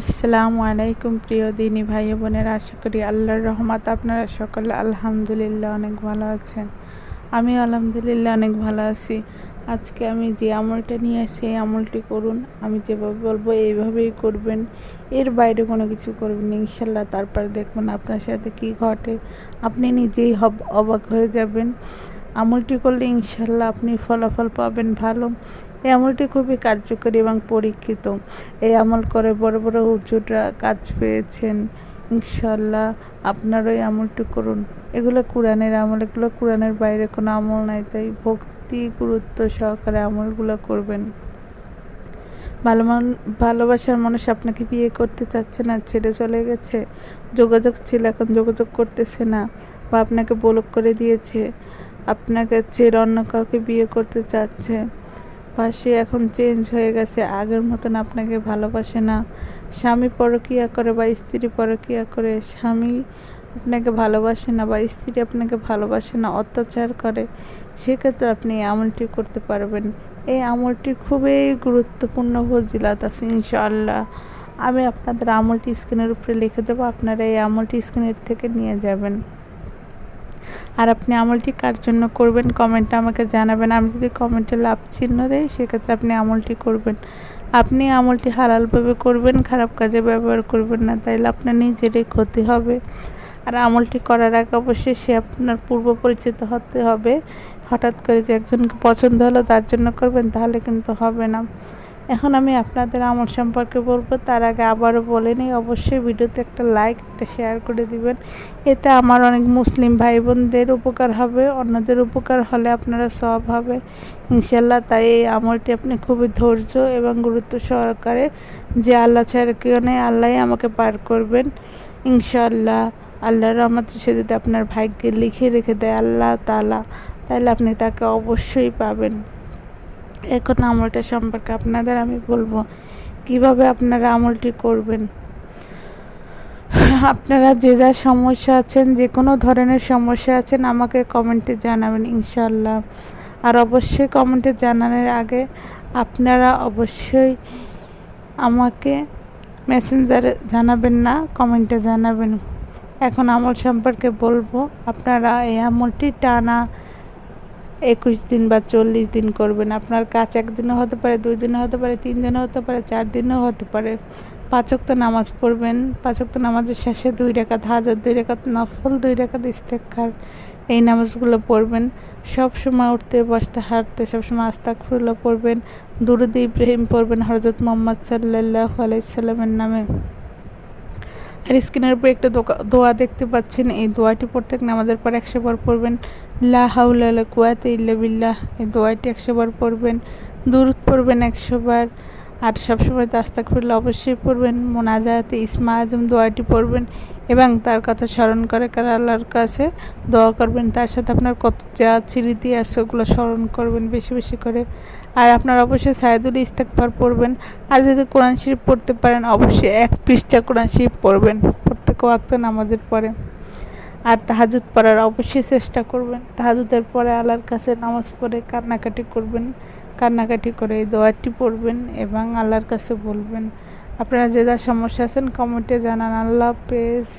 আসসালামু আলাইকুম প্রিয় দিনী ভাই বোনের, আশা করি আল্লাহর রহমত আপনারা সকলে আলহামদুলিল্লাহ অনেক ভালো আছেন। আমি আলহামদুলিল্লাহ অনেক ভালো আছি। আজকে আমি যে আমলটা নিয়ে আসি এই আমলটি করুন, আমি যেভাবে বলব এইভাবেই করবেন। এর বাইরে কোনো কিছু করবেন ইনশাল্লাহ তারপর দেখবেন আপনার সাথে কি ঘটে। আপনি নিজেই হব, অবাক হয়ে যাবেন। আমলটি করলে ইনশাল্লাহ আপনি ফলাফল পাবেন ভালো। এই আমলটি খুবই কার্যকরী এবং পরীক্ষিত। এই আমল করে বড় বড় হুজুররা কাজ পেয়েছেন। ইনশাল্লাহ আপনারা এই আমলটি করুন। এগুলো কোরআনের আমল, এগুলো কোরআনের বাইরে কোনো আমল নাই, তাই ভক্তি গুরুত্ব সহকারে আমলগুলো করবেন। ভালো মান, ভালোবাসার মানুষ আপনাকে বিয়ে করতে চাচ্ছে না, ছেড়ে চলে গেছে, যোগাযোগ ছিল এখন যোগাযোগ করতেছে না বা আপনাকে বলক করে দিয়েছে, আপনাকে ছেড়ে অন্য কাউকে বিয়ে করতে চাচ্ছে সে এখন চেঞ্জ হয়ে গেছে, আগের মতন আপনাকে ভালোবাসে না। স্বামী পরকিয়া করে বা স্ত্রী পরকিয়া করে, স্বামী আপনাকে ভালোবাসে না বা স্ত্রী আপনাকে ভালোবাসে না, অত্যাচার করে, সেক্ষেত্রে আপনি এই আমলটি করতে পারবেন। এই আমলটি খুবই গুরুত্বপূর্ণ ফজিলাত আছে ইনশাআল্লাহ। আমি আপনাদের আমলটি স্ক্রিনের উপরে লিখে দেবো, আপনারা এই আমলটি স্ক্রিনের থেকে নিয়ে যাবেন। আর আপনি আমলটি কার জন্য করবেন কমেন্টে আমাকে জানাবেন। আমি যদি কমেন্টে লাভ চিহ্ন দেয় সেক্ষেত্রে আপনি আমলটি করবেন। আপনি আমলটি হালালভাবে করবেন, খারাপ কাজে ব্যবহার করবেন না, তাইলে আপনার নিজেরই ক্ষতি হবে। আর আমলটি করার আগে অবশ্যই সে আপনার পূর্ব পরিচিত হতে হবে। হঠাৎ করে যে একজনকে পছন্দ হলো তার জন্য করবেন, তাহলে কিন্তু হবে না। এখন আমি আপনাদের আমল সম্পর্কে বলব, তার আগে আবারও বলে নিই, অবশ্যই ভিডিওতে একটা লাইক, একটা শেয়ার করে দিবেন। এতে আমার অনেক মুসলিম ভাই বোনদের উপকার হবে, অন্যদের উপকার হলে আপনারা সব হবে। ইনশাল্লাহ তাই এই আমলটি আপনি খুবই ধৈর্য এবং গুরুত্ব সহকারে যে আল্লাহ ছাড়া কেউ নেই আল্লাহ আমাকে পার করবেন। ইনশাল্লাহ আল্লাহর রহমতের সে যদি আপনার ভাগ্যে লিখে রেখে দেয় আল্লাহ তালা তাহলে আপনি তাকে অবশ্যই পাবেন। এখন আমলটা সম্পর্কে আপনাদের আমি বলব, কীভাবে আপনারা আমলটি করবেন? আপনারা যে যা সমস্যা আছেন, যে কোনো ধরনের সমস্যা আছেন, আমাকে কমেন্টে জানাবেন ইনশাল্লাহ আর অবশ্যই কমেন্টে জানানোর আগে আপনারা অবশ্যই আমাকে মেসেঞ্জারে জানাবেন না, কমেন্টে জানাবেন। এখন আমল সম্পর্কে বলব, আপনারা এই আমলটি টানা একুশ দিন বা চল্লিশ দিন করবেন। আপনার কাজ একদিনও হতে পারে, দুই দিনও হতে পারে, তিন দিনও হতে পারে, চার দিনও হতে পারে। পাঁচক্ত নামাজ পড়বেন। পাঁচক্ত নামাজের শেষে দুই রেখাত হাজার, দুই রেখাত নফল, দুই রেখাত ইস্তেখার এই নামাজগুলো পড়বেন। সব সময় উঠতে, বসতে, হাঁটতে, সবসময় আস্তাকফুল্লাহ পড়বেন। দুরুদ ইব্রাহিম পড়বেন হরজত মোহাম্মদ সাল্লাহ আলাইসাল্লামের নামে। আর স্ক্রিনের উপর একটা দোয়া দেখতে পাচ্ছেন। এই দোয়াটি প্রত্যেক নামাজের পর একশো বার পড়বেন। লা হাউলা কুয়াতে ইল্লা বিল্লাহ। এই দোয়াটি একশো বার পড়বেন। দূরত পড়বেন একশো বার। আর সবসময় তাস্তাক ফিরলে অবশ্যই পড়বেন, মোনাজাতে, ইসমা আজম দোয়াটি পড়বেন এবং তার কথা স্মরণ করে কার আল্লাহর কাছে দোয়া করবেন। তার সাথে আপনার কত যা স্মৃতি আছে ওগুলো স্মরণ করবেন বেশি বেশি করে। আর আপনার অবশ্যই সাইদুল ইস্তেকবার পড়বেন। আর যদি কোরআন শরীফ পড়তে পারেন, অবশ্যই এক পৃষ্ঠা কোরআন শরীফ পড়বেন প্রত্যেক ওয়াক্ত নামাজের পরে। আর তাহাজুদ পড়ার অবশ্যই চেষ্টা করবেন। তাহাজুদের পরে আল্লাহর কাছে নামাজ পড়ে কান্নাকাটি করবেন। কান্নাকাটি করে এই দোয়াটি পড়বেন এবং আল্লাহর কাছে বলবেন। আপনারা যে যা সমস্যা আছেন কমেন্টে জানান। আল্লাহ হাফেজ।